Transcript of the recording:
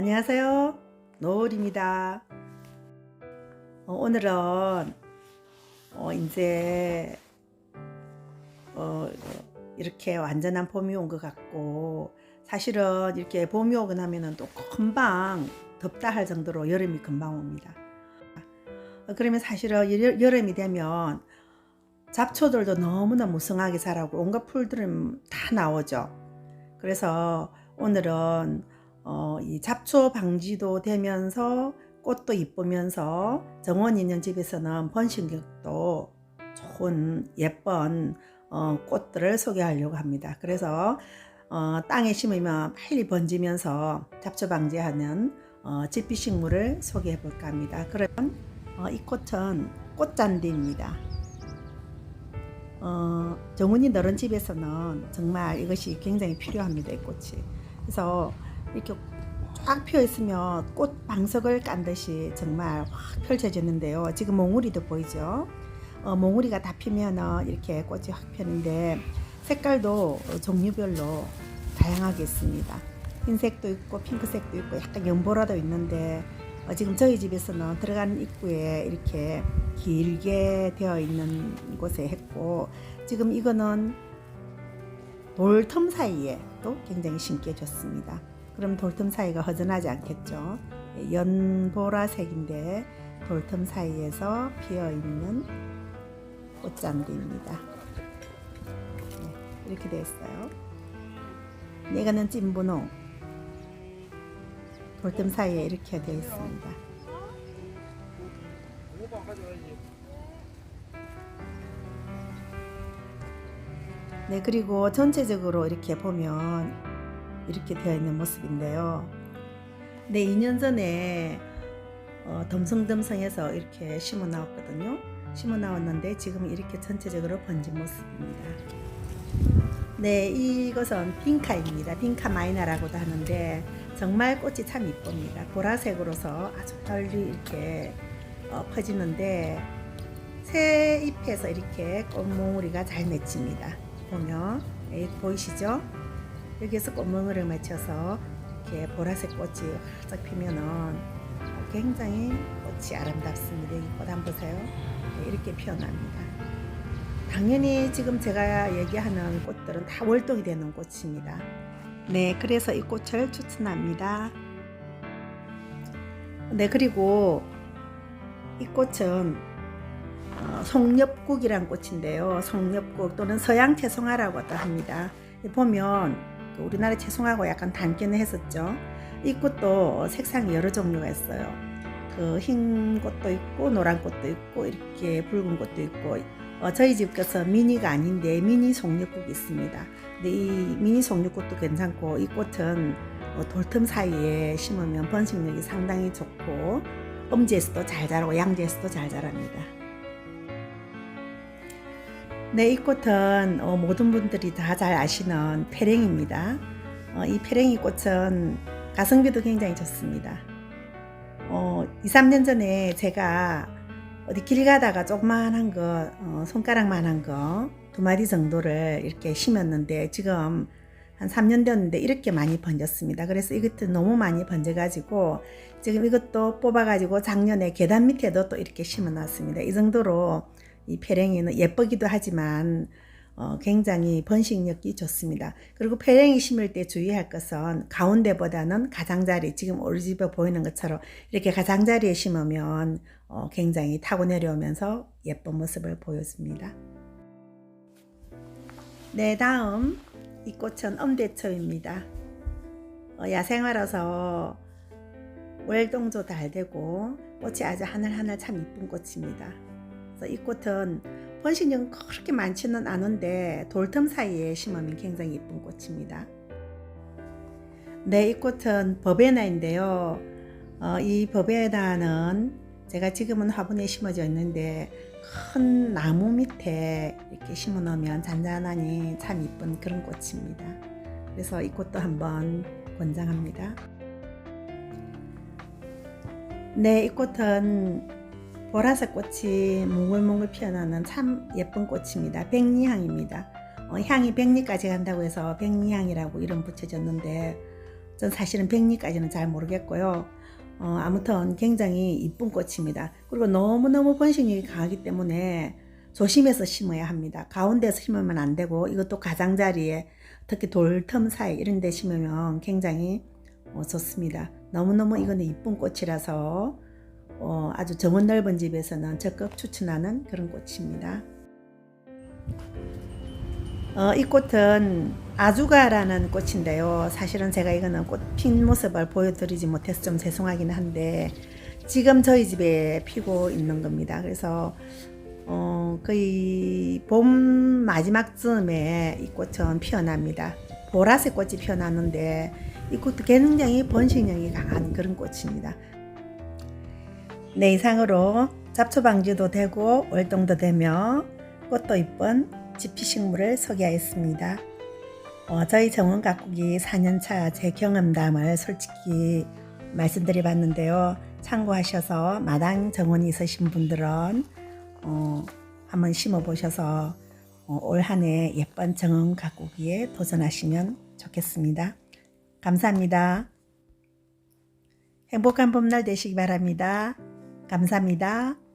안녕하세요. 노을입니다. 어, 오늘은 어, 이제 어, 이렇게 완전한 봄이 온 것 같고 사실은 이렇게 봄이 오고 나면은 또 금방 덥다 할 정도로 여름이 금방 옵니다. 어, 그러면 사실은 여- 여름이 되면 잡초들도 너무나 무성하게 자라고 온갖 풀들은 다 나오죠. 그래서 오늘은 어, 이 잡초 방지도 되면서 꽃도 이쁘면서 정원 있는 집에서는 번식력도 좋은 예쁜 어, 꽃들을 소개하려고 합니다. 그래서 어, 땅에 심으면 빨리 번지면서 잡초 방지하는 어, 집비식물을 소개해 볼까 합니다. 그러면 어, 이 꽃은 꽃잔디입니다. 어, 정원이 넓은 집에서는 정말 이것이 굉장히 필요합니다. 이 꽃이. 그래서 이렇게 쫙 피어 있으면 꽃 방석을 깐 듯이 정말 확 펼쳐지는데요. 지금 몽우리도 보이죠? 어, 몽우리가 다 피면은 이렇게 꽃이 확 피는데 색깔도 어, 종류별로 다양하게 있습니다. 흰색도 있고 핑크색도 있고 약간 연보라도 있는데 어, 지금 저희 집에서는 들어가는 입구에 이렇게 길게 되어 있는 곳에 했고 지금 이거는 돌 틈 사이에 또 굉장히 줬습니다. 그럼 돌틈 사이가 허전하지 않겠죠. 예, 연보라색인데 돌틈 사이에서 피어 있는 꽃잔디입니다. 네, 이렇게 되어 있어요. 이거는 찐분홍. 돌틈 사이에 이렇게 되어 있습니다. 네, 그리고 전체적으로 이렇게 보면 이렇게 되어 있는 모습인데요. 네, 2년 전에 어, 덤성덤성해서 이렇게 심어 나왔거든요. 심어 나왔는데 지금 이렇게 전체적으로 번진 모습입니다. 네, 이것은 빈카입니다. 빈카 마이나라고도 하는데 정말 꽃이 참 이쁩니다. 보라색으로서 아주 빨리 이렇게 어, 퍼지는데 새 잎에서 이렇게 꽃몽우리가 잘 맺힙니다. 보면 예, 보이시죠? 여기에서 꽃몽우리를 맺혀서 이렇게 보라색 꽃이 활짝 피면은 굉장히 꽃이 아름답습니다. 이 꽃 한번 보세요. 네, 이렇게 피어납니다. 당연히 지금 제가 얘기하는 꽃들은 다 월동이 되는 꽃입니다. 네, 그래서 이 꽃을 추천합니다. 네, 그리고 이 꽃은 어, 송엽국이란 꽃인데요. 송엽국 또는 서양 채송화라고도 합니다. 보면 그 우리나라 채송화하고 약간 단견을 했었죠. 이 꽃도 색상이 여러 종류가 있어요. 그 흰 꽃도 있고 노란 꽃도 있고 이렇게 붉은 꽃도 있고 어, 저희 집 것서 미니가 아닌데 미니 송잎국이 있습니다. 근데 이 미니 송잎국도 괜찮고 이 꽃은 어, 돌틈 사이에 심으면 번식력이 상당히 좋고 음지에서도 잘 자라고 양지에서도 잘 자랍니다. 네, 이 꽃은 어, 모든 분들이 다 잘 아시는 페랭입니다. 어, 이 페랭이 꽃은 가성비도 굉장히 좋습니다. 어, 2, 3년 전에 제가 어디 길 가다가 조그만한 거, 어, 손가락만한 거, 두 마리 정도를 이렇게 심었는데 지금 한 3년 됐는데 이렇게 많이 번졌습니다. 그래서 이것도 너무 많이 번져가지고 지금 이것도 뽑아가지고 작년에 계단 밑에도 또 이렇게 심어 놨습니다. 이 정도로 이 페랭이는 예쁘기도 하지만 어, 굉장히 번식력이 좋습니다. 그리고 페랭이 심을 때 주의할 것은 가운데보다는 가장자리, 지금 우리 집에 보이는 것처럼 이렇게 가장자리에 심으면 어, 굉장히 타고 내려오면서 예쁜 모습을 보여줍니다. 네, 다음 이 꽃은 엄대초입니다. 어, 야생화라서 월동도 잘 되고 꽃이 아주 하늘하늘 참 이쁜 꽃입니다. 그래서 이 꽃은 번식력은 그렇게 많지는 않은데 돌틈 사이에 심으면 굉장히 예쁜 꽃입니다. 네, 이 꽃은 버베나인데요. 어, 이 버베나는 제가 지금은 화분에 심어져 있는데 큰 나무 밑에 이렇게 심어 놓으면 잔잔하니 참 이쁜 그런 꽃입니다. 그래서 이 꽃도 한번 권장합니다. 네, 이 꽃은 보라색 꽃이 몽글몽글 피어나는 참 예쁜 꽃입니다. 백리향입니다. 어, 향이 백리까지 간다고 해서 백리향이라고 이름 붙여졌는데 전 사실은 백리까지는 잘 모르겠고요. 어, 아무튼 굉장히 이쁜 꽃입니다. 그리고 너무너무 번식력이 강하기 때문에 조심해서 심어야 합니다. 가운데서 심으면 안 되고 이것도 가장자리에 특히 돌 틈 사이 이런 데 심으면 굉장히 어, 좋습니다. 너무너무 이거는 이쁜 꽃이라서 어, 아주 정원 넓은 집에서는 적극 추천하는 그런 꽃입니다. 어, 이 꽃은 아주가라는 꽃인데요. 사실은 제가 이거는 꽃 핀 모습을 보여드리지 못해서 좀 죄송하긴 한데 지금 저희 집에 피고 있는 겁니다. 그래서 어, 거의 봄 마지막쯤에 이 꽃은 피어납니다. 보라색 꽃이 피어나는데 이 꽃도 굉장히 번식력이 강한 그런 꽃입니다. 네, 이상으로 잡초 방지도 되고 월동도 되며 꽃도 이쁜 지피식물을 소개하였습니다. 어, 저희 정원 가꾸기 4년차 제 경험담을 솔직히 말씀드려 봤는데요. 참고하셔서 마당 정원이 있으신 분들은 어, 한번 심어 보셔서 어, 올 한해 예쁜 정원 가꾸기에 도전하시면 좋겠습니다. 감사합니다. 행복한 봄날 되시기 바랍니다. 감사합니다.